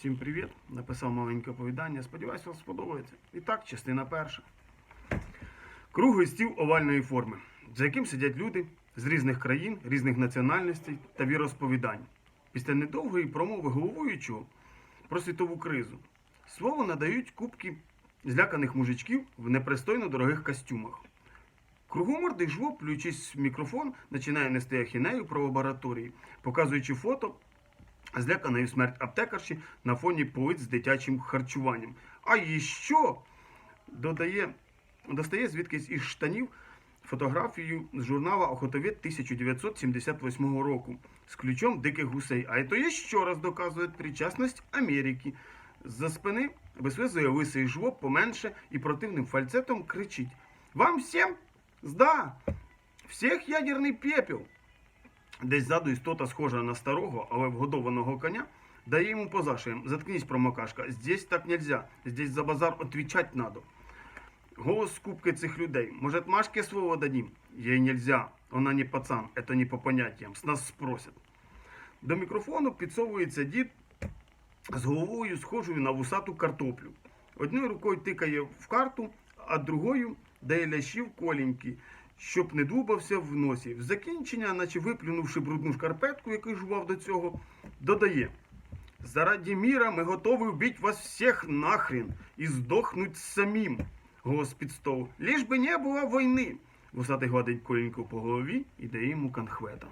Всім привіт! Написав маленьке оповідання. Сподіваюсь, вам сподобається. І так, частина перша. Круглий стіл овальної форми, за яким сидять люди з різних країн, різних національностей та віросповідань. Після недовгої промови головуючого про світову кризу слово надають кубки зляканих мужичків в непристойно дорогих костюмах. Кругомордий жлоб, плюючись в мікрофон, починає нести ахінею про лабораторії, показуючи фото зляканої в смерть аптекарші на фоні полиць з дитячим харчуванням. А і що? Додає, достає звідкись із штанів фотографію з журнала Охотовід 1978 року з ключом диких гусей. А то є ще раз доказує причасність Америки. За спини вислизує лисий жлоб поменше і противним фальцетом кричить: Вам всім зда! Всіх ядерний пепел! Десь ззаду істота схожа на старого, але вгодованого коня, дає йому по зашиям. Заткнись, промокашка, здесь так нельзя, здесь за базар отвечать надо. Голос скупки цих людей. Может, Машке слово дадим? Ей нельзя, она не пацан, это не по понятиям, с нас спросят. До мікрофону підсовується дід з головою схожою на вусату картоплю. Одною рукою тикає в карту, а другою дає лящів коленьки, щоб не дубався в носі. В закінчення, наче виплюнувши брудну шкарпетку, який жував до цього, додає. Заради міра ми готові вбить вас всіх нахрен і здохнуть самим. Голос під. Ліж би не було війни. Вусатий гладить коленьку по голові і дає йому конхвета.